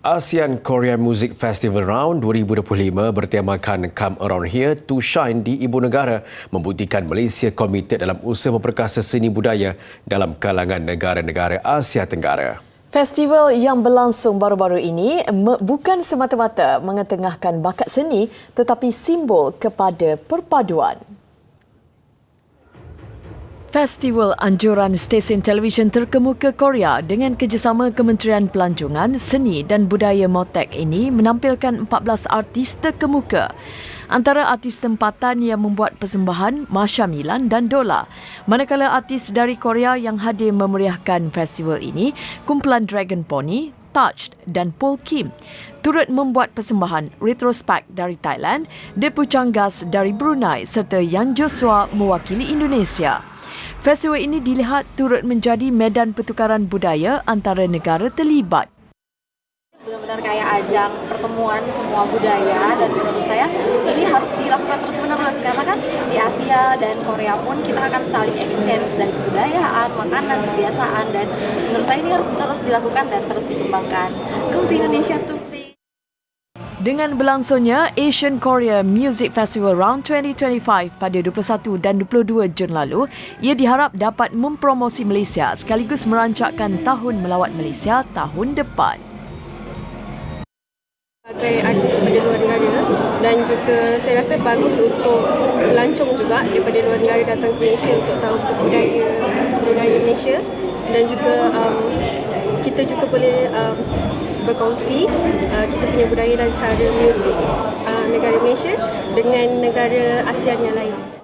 ASEAN Korea Music Festival Round 2025 bertemakan Come Around Here to Shine di Ibu Negara membuktikan Malaysia komited dalam usaha memperkasa seni budaya dalam kalangan negara-negara Asia Tenggara. Festival yang berlangsung baru-baru ini bukan semata-mata mengetengahkan bakat seni tetapi simbol kepada perpaduan. Festival Anjuran Stesen Televisyen Terkemuka Korea dengan kerjasama Kementerian Pelancongan, Seni dan Budaya Motek ini menampilkan 14 artis terkemuka. Antara artis tempatan yang membuat persembahan Masha Milan dan Dola. Manakala artis dari Korea yang hadir memeriahkan festival ini, kumpulan Dragon Pony, Touched dan Paul Kim turut membuat persembahan retrospek dari Thailand, Depu Changgas dari Brunei serta Yang Joshua mewakili Indonesia. Festival ini dilihat turut menjadi medan pertukaran budaya antara negara terlibat. Benar-benar kayak ajang pertemuan semua budaya dan menurut saya ini harus dilakukan terus-menerus karena kan di Asia dan Korea pun kita akan saling exchange dari kebudayaan, makanan, kebiasaan dan menurut saya ini harus terus dilakukan dan terus dikembangkan. Come to Indonesia too. Dengan berlangsungnya Asian Korea Music Festival Round 2025 pada 21 dan 22 Jun lalu, ia diharap dapat mempromosi Malaysia sekaligus merancakkan Tahun Melawat Malaysia tahun depan. Sebagai artis daripada luar negara dan juga saya rasa bagus untuk pelancong juga daripada luar negara datang ke Malaysia untuk tahu budaya budaya Malaysia dan juga um, kita juga boleh um, berkongsi uh, kita punya budaya dan cara muzik uh, negara Malaysia dengan negara ASEAN yang lain.